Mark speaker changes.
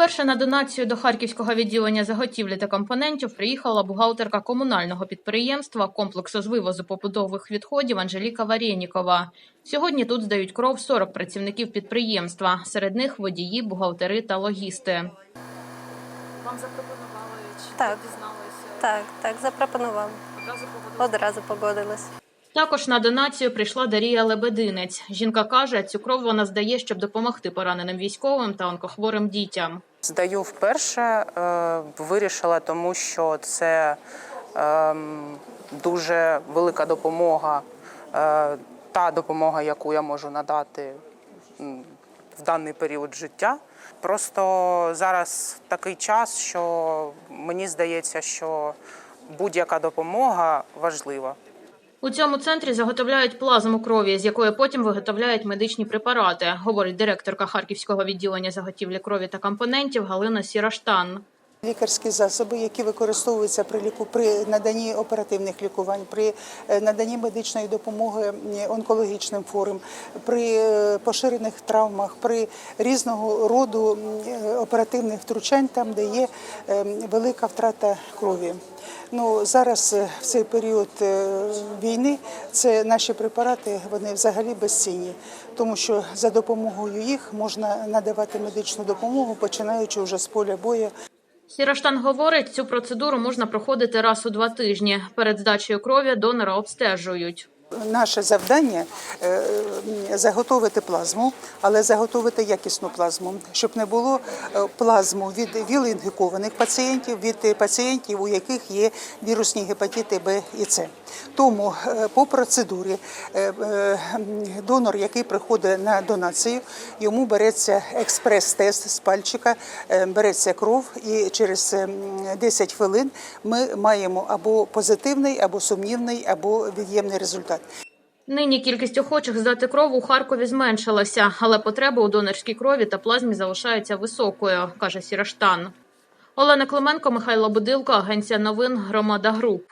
Speaker 1: Вперше на донацію до Харківського відділення заготівлі та компонентів приїхала бухгалтерка комунального підприємства комплексу з вивозу побутових відходів Анжеліка Варєнікова. Сьогодні тут здають кров 40 працівників підприємства, серед них водії, бухгалтери та логісти.
Speaker 2: Вам запропонували чи
Speaker 3: Так.
Speaker 2: дізналися?
Speaker 3: Так, так, запропонував.
Speaker 2: Одразу погодилися?
Speaker 3: Одразу погодилась.
Speaker 1: Також на донацію прийшла Дарія Лебединець. Жінка каже, цю кров вона здає, щоб допомогти пораненим військовим та онкохворим дітям.
Speaker 4: Здаю вперше, е, вирішила, тому що це ем, дуже велика допомога, е, та допомога, яку я можу надати в даний період життя. Просто зараз такий час, що мені здається, що будь-яка допомога важлива.
Speaker 1: У цьому центрі заготовляють плазму крові, з якої потім виготовляють медичні препарати, говорить директорка Харківського відділення заготівлі крові та компонентів Галина Сіраштан.
Speaker 5: Лікарські засоби, які використовуються при ліку при наданні оперативних лікувань, при е, наданні медичної допомоги онкологічним хворим, при е, поширених травмах, при різного роду е, оперативних втручань, там де є велика втрата крові. Ну зараз в цей період війни це наші препарати вони взагалі безцінні, тому що за допомогою їх можна надавати медичну допомогу, починаючи вже з поля бою.
Speaker 1: Сіраштан говорить, цю процедуру можна проходити раз у два тижні. Перед здачею крові донора обстежують.
Speaker 5: Наше завдання е, заготовити плазму, але заготовити якісну плазму, щоб не було е, плазму від віл-інфікованих пацієнтів, від пацієнтів, у яких є вірусні гепатити Б і С. Тому е, по процедурі донор, який приходить на донацію, йому береться експрес-тест з пальчика, береться кров, і через е, 10 хвилин ми маємо або позитивний, або сумнівний, або від'ємний результат.
Speaker 1: Нині кількість охочих здати кров у Харкові зменшилася, але потреба у донорській крові та плазмі залишається високою, каже Сіраштан. Олена Клименко, Михайло Будилко, Агенція новин Громада Груп.